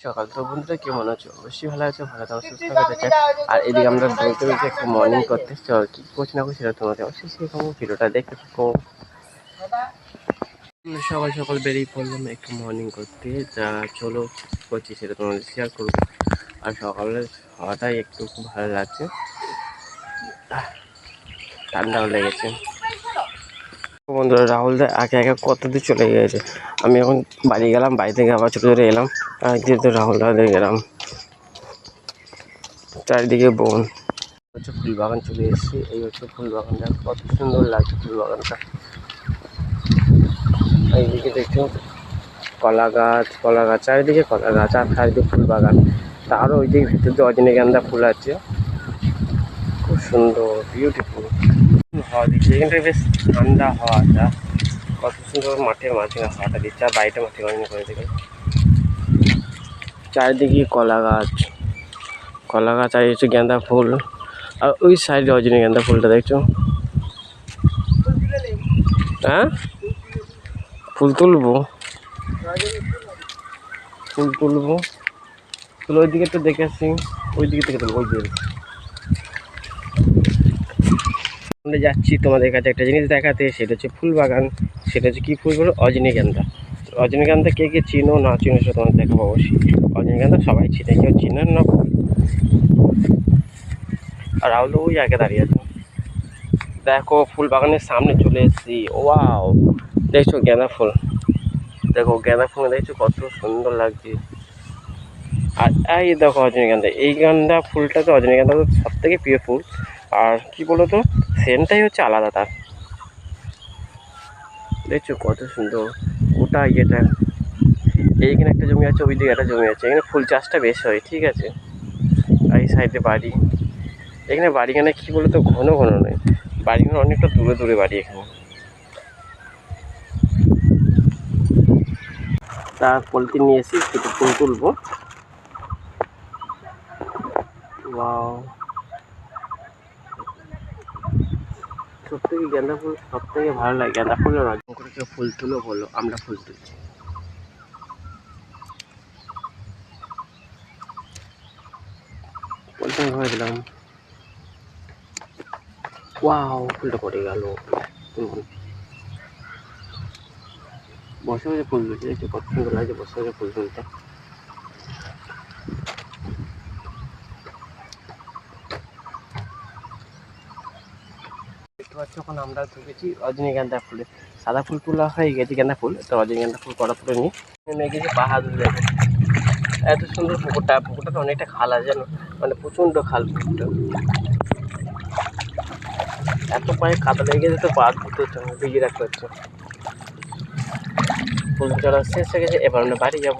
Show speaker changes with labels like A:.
A: সকাল তো বন্ধুরা, কেমন আছো? অবশ্যই ভালো আছো, ভালো থাকো, সুস্থ থাকতে আর এদিকে আমরা বলতে দৌড়তে একটু মর্নিং করতে চল কি করছি না সেটা তোমাদের অবশ্যই সেরকম ভিডিওটা দেখতে থাকো। সকাল সকাল বেরিয়ে পড়লাম একটু মর্নিং করতে, যা চলো করছি সেটা তোমাদের শেয়ার করব। আর সকালের হাওয়াটাই একটু খুব ভালো লাগছে। ঠান্ডাও লেগেছে। বন্ধুরা, রাহুল দা একে একে কত দূর চলে গিয়েছে। আমি এখন বাড়ি গেলাম, বাড়ি থেকে আবার ছোটো ছোটো এলাম, আর দিয়ে তো রাহুল দাদের গেলাম। চারিদিকে বন। হচ্ছে ফুল বাগান, চলে এসেছি। এই হচ্ছে ফুল বাগানটা, কত সুন্দর লাগছে ফুল বাগানটা। এইদিকে দেখছ কলা গাছ কলা গাছ, চারিদিকে কলা গাছ, আর চারিদিকে ফুল বাগান। তারও ওই দিকে ভিতর দিয়ে অজনীগন্ধা ফুল আছে। খুব সুন্দর বিউটিফুল হাওয়া দিচ্ছে। এখানটা বেশ ঠান্ডা হাওয়াটা। কত সুন্দর মাঠের মাঝখানে হাওয়াটা দিচ্ছে, আর বাড়িটা মাঠে মাঝখানে করে দেখে চারিদিকে কলা গাছ। কলা গাছ, আর হচ্ছে গাঁদা ফুল। আর ওই সাইডে রজনীগন্ধা ফুলটা দেখছ? হ্যাঁ? ফুল তুলবো? ফুল তুলবো? তুলে ওই দিকে তো দেখে আসি। ওই দিকে থেকে তুলবো ওই দিকে আমরা যাচ্ছি তোমাদের কাছে একটা জিনিস দেখাতে, সেটা হচ্ছে ফুল বাগান সেটা হচ্ছে কী ফুল বলো? অজনীগন্ধা রজনীগন্ধা কে কে চিনো, না চিনো সেটা তোমাদের দেখাবো অবশ্যই। রজনীগন্ধা সবাই চিনে, কেউ চিনেন না। আর রাহুল ওই আগে দাঁড়িয়ে আছে। দেখো ফুল বাগানের সামনে চলে এসেছি। ওয়াও! দেখছ গাঁদা ফুল? দেখো, গাঁদা ফুল, দেখছ কত সুন্দর লাগছে। আর এই দেখো রজনীগন্ধা এই গান্ধা ফুলটা তো রজনীগন্ধা তো সব থেকে প্রিয় ফুল। আর কি বলতো? সেন্টটাই হচ্ছে আলাদা তার। দেখছ কত সুন্দর ওটা ইয়েটা। এইখানে একটা জমি আছে ওই দিকে একটা জমি আছে। এখানে ফুল চাষটা বেশ হয়, ঠিক আছে? এই সাইডে বাড়ি। এখানে বাড়িখানে কী বলতো? ঘন ঘন নয়। বাড়িখানে অনেকটা দূরে দূরে বাড়ি এখানে। তা পলিথিন নিয়ে এসে কিছু ফুল তুলবো। ওয়াও সব থেকে গাঁদা ফুল সব থেকে ভালো লাগে গাঁদা ফুল রজন করে কেউ ফুল তুলো বলো আমরা ফুল তুলছি। ভরে দিলাম ওয়াও ফুলটা পড়ে গেল। বসে বসে ফুল তুলছে কত সুন্দর লাগছে বসে বসে ফুল তুলতে। দেখতে পাচ্ছ এখন আমরা তুলেছি রজনীগন্ধা ফুলে। সাদা ফুল তোলা হয়ে গেছে গেঁদা ফুল তো রজনীগন্ধা ফুল করা তুলে নেমে গেছে পাহাড় দেখো। এত সুন্দর পুকুরটা পুকুরটা তো অনেকটা খাল আছে জানো? মানে প্রচণ্ড খাল পুকুরটা। এত পায়ে কাদা লেগে গেছে তো পা ধুতে হচ্ছে না, ভিজিয়ে রাখতে হচ্ছে। ফুল চড়া শেষ হয়ে গেছে এবার আমরা বাড়ি যাব।